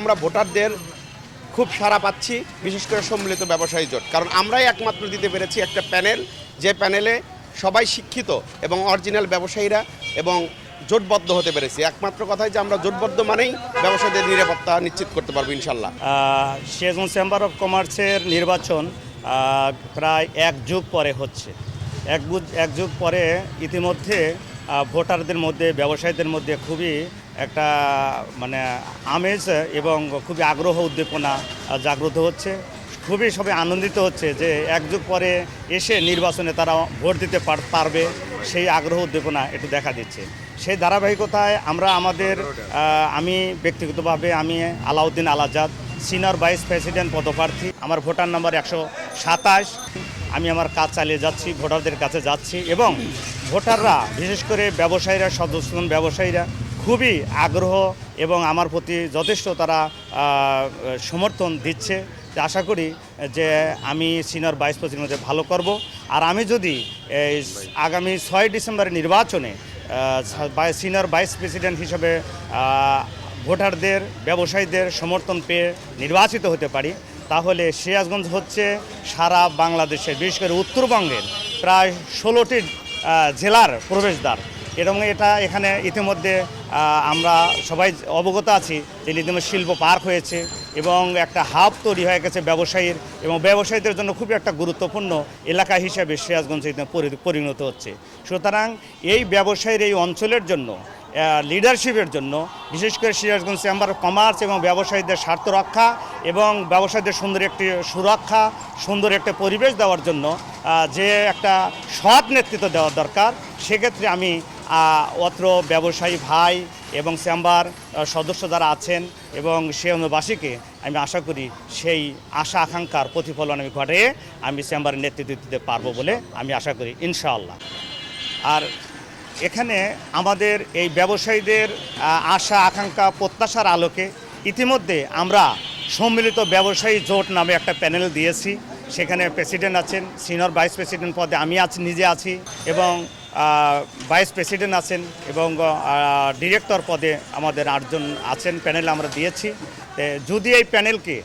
আমরা ভোটারদের খুব সাড়া পাচ্ছি, বিশেষ করে সম্মিলিত ব্যবসায়ী জোট। কারণ আমরাই একমাত্র দিতে পেরেছি একটা প্যানেল, যে প্যানেলে সবাই শিক্ষিত এবং অরিজিনাল ব্যবসায়ীরা এবং জোটবদ্ধ হতে পেরেছি। একমাত্র কথাই যে আমরা জোটবদ্ধ মানেই ব্যবসায়ীদের নিরাপত্তা নিশ্চিত করতে পারব, ইনশাল্লাহ। সিরাজগঞ্জ চেম্বার অফ কমার্সের নির্বাচন প্রায় এক যুগ পরে হচ্ছে। এক এক যুগ পরে ইতিমধ্যে ভোটারদের মধ্যে, ব্যবসায়ীদের মধ্যে খুবই একটা মানে আমেজ এবং খুবই আগ্রহ, উদ্দীপনা জাগ্রত হচ্ছে। খুবই সবাই আনন্দিত হচ্ছে যে এক যুগ পরে এসে নির্বাচনে তারা ভোট দিতে পার- পারবে সেই আগ্রহ, উদ্দীপনা একটু দেখা দিচ্ছে। সেই ধারাবাহিকতায় আমরা আমাদের আমি ব্যক্তিগতভাবে আমি Alauddin Alazad, senior vice president পদপ্রার্থী, আমার ভোটার নম্বর একশো সাতাশ। আমি আমার কাজ চালিয়ে যাচ্ছি, ভোটারদের কাছে যাচ্ছি এবং ভোটাররা, বিশেষ করে ব্যবসায়ীরা, সদস্যজন ব্যবসায়ীরা খুবই আগ্রহ এবং আমার প্রতি যথেষ্ট তারা সমর্থন দিচ্ছে। আশা করি যে আমি সিনিয়র ভাইস প্রেসিডেন্ট ভালো করব। আর আমি যদি আগামী ছয় ডিসেম্বরের নির্বাচনে সিনিয়র ভাইস প্রেসিডেন্ট হিসেবে ভোটারদের, ব্যবসায়ীদের সমর্থন পেয়ে নির্বাচিত হতে পারি তাহলে সিরাজগঞ্জ হচ্ছে সারা বাংলাদেশের, বিশেষ করে উত্তরবঙ্গের প্রায় ষোলোটি জেলার প্রবেশদ্বার। এবং এটা এখানে ইতিমধ্যে আমরা সবাই অবগত আছি যে ইতিমধ্যে শিল্প পার্ক হয়েছে এবং একটা হাব তৈরি হয়ে গেছে ব্যবসায়ীর এবং ব্যবসায়ীদের জন্য খুবই একটা গুরুত্বপূর্ণ এলাকা হিসেবে সিরাজগঞ্জ পরিণত হচ্ছে। সুতরাং এই ব্যবসায়ীর এই অঞ্চলের জন্য লিডারশিপের জন্য, বিশেষ করে সিরাজগঞ্জ চেম্বার অফ কমার্স এবং ব্যবসায়ীদের স্বার্থ রক্ষা এবং ব্যবসায়ীদের সুন্দর একটি সুরক্ষা, সুন্দর একটা পরিবেশ দেওয়ার জন্য যে একটা সৎ নেতৃত্ব দেওয়া দরকার, সেক্ষেত্রে আমি অত্র ব্যবসায়ী ভাই এবং চেম্বার সদস্য যারা আছেন এবং সে অনুবাসীকে আমি আশা করি সেই আশা আকাঙ্ক্ষার প্রতিফলন আমি ঘটিয়ে আমি চেম্বারের নেতৃত্ব দিতে পারব বলে আমি আশা করি, ইনশাআল্লাহ। আর এখানে আমাদের এই ব্যবসায়ীদের আশা, আকাঙ্ক্ষা, প্রত্যাশার আলোকে ইতিমধ্যে আমরা সম্মিলিত ব্যবসায়ী জোট নামে একটা প্যানেল দিয়েছি। সেখানে প্রেসিডেন্ট আছেন, সিনিয়র ভাইস প্রেসিডেন্ট পদে আমি আছি, নিজে আছি এবং ভাইস প্রেসিডেন্ট আছেন এবং ডিরেক্টর পদে আমাদের আটজন আছেন, প্যানেল আমরা দিয়েছি। যদি এই প্যানেলকে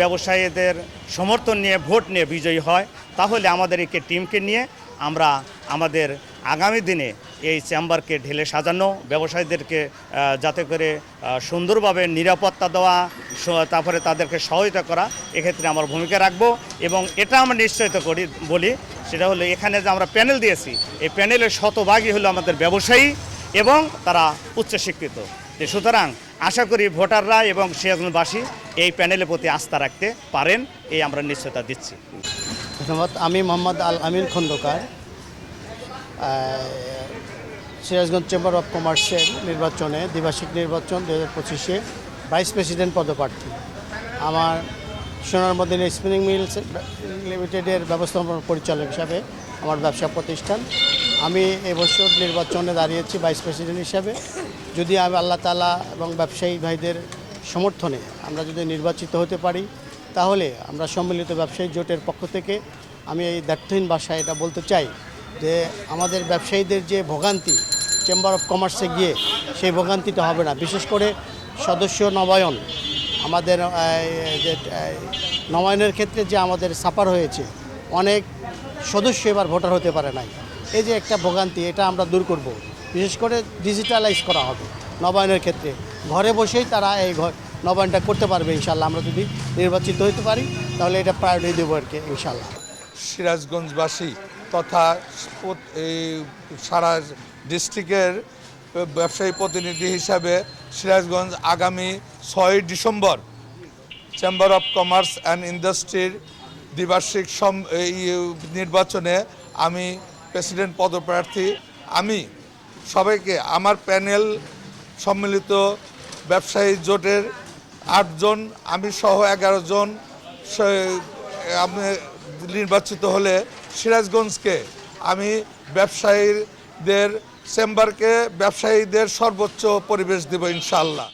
ব্যবসায়ীদের সমর্থন নিয়ে, ভোট নিয়ে বিজয়ী হয়, তাহলে আমাদের একে টিমকে নিয়ে আমরা আমাদের আগামী দিনে এই চেম্বারকে ঢেলে সাজানো, ব্যবসায়ীদেরকে যাতে করে সুন্দরভাবে নিরাপত্তা দেওয়া তারপরে তাদেরকে সহায়তা করা, এক্ষেত্রে আমার ভূমিকা রাখব এবং এটা আমরা নিশ্চয়তা করি, বলি, সেটা হলো এখানে যে আমরা প্যানেল দিয়েছি, এই প্যানেলের শতভাগই হলো আমাদের ব্যবসায়ী এবং তারা উচ্চশিক্ষিত। সুতরাং আশা করি ভোটাররা এবং সিরাজগঞ্জবাসী এই প্যানেলের প্রতি আস্থা রাখতে পারেন, এই আমরা নিশ্চয়তা দিচ্ছি। ধন্যবাদ। আমি মোহাম্মদ আল আমিন খন্দকার। সিরাজগঞ্জ চেম্বার অফ কমার্সের নির্বাচনে দ্বিবার্ষিক নির্বাচন দু হাজার পঁচিশে ভাইস প্রেসিডেন্ট পদপ্রার্থী। আমার সোনার মদিনা স্পিনিং মিলস লিমিটেডের ব্যবস্থাপনা পরিচালক হিসাবে আমার ব্যবসা প্রতিষ্ঠান। আমি এবছর নির্বাচনে দাঁড়িয়েছি ভাইস প্রেসিডেন্ট হিসাবে। যদি আমি আল্লাহ তালা এবং ব্যবসায়ী ভাইদের সমর্থনে আমরা যদি নির্বাচিত হতে পারি, তাহলে আমরা সম্মিলিত ব্যবসায়ী জোটের পক্ষ থেকে আমি এই দ্ব্যর্থহীন ভাষায় এটা বলতে চাই। যে আমাদের ব্যবসায়ীদের যে ভোগান্তি চেম্বার অফ কমার্সে গিয়ে সেই ভোগান্তিটা হবে না। বিশেষ করে সদস্য নবায়ন, আমাদের যে নবায়নের ক্ষেত্রে যে আমাদের সাপার হয়েছে, অনেক সদস্য এবার ভোটার হতে পারে নাই। এই যে একটা ভোগান্তি, এটা আমরা দূর করব। বিশেষ করে ডিজিটালাইজ করা হবে নবায়নের ক্ষেত্রে। ঘরে বসেই তারা এই ঘর নবায়নটা করতে পারবে ইনশাল্লাহ আমরা যদি নির্বাচিত হতে পারি, তাহলে এটা প্রায়োরিটি দেবো আর কি ইনশাল্লাহ সিরাজগঞ্জবাসী তথা এই সারা ডিস্ট্রিক্টের ব্যবসায়ী প্রতিনিধি হিসাবে সিরাজগঞ্জ আগামী ছয় December chamber of commerce and ইন্ডাস্ট্রির দ্বিবার্ষিক নির্বাচনে আমি প্রেসিডেন্ট পদপ্রার্থী। আমি সবাইকে আমার প্যানেল সম্মিলিত ব্যবসায়ী জোটের আটজন আমি সহ এগারো জন আমি নির্বাচিত হলে সিরাজগঞ্জকে আমি ব্যবসায়ীদের চেম্বারকে ব্যবসায়ীদের সর্বোচ্চ পরিবেশ দেব ইনশাল্লাহ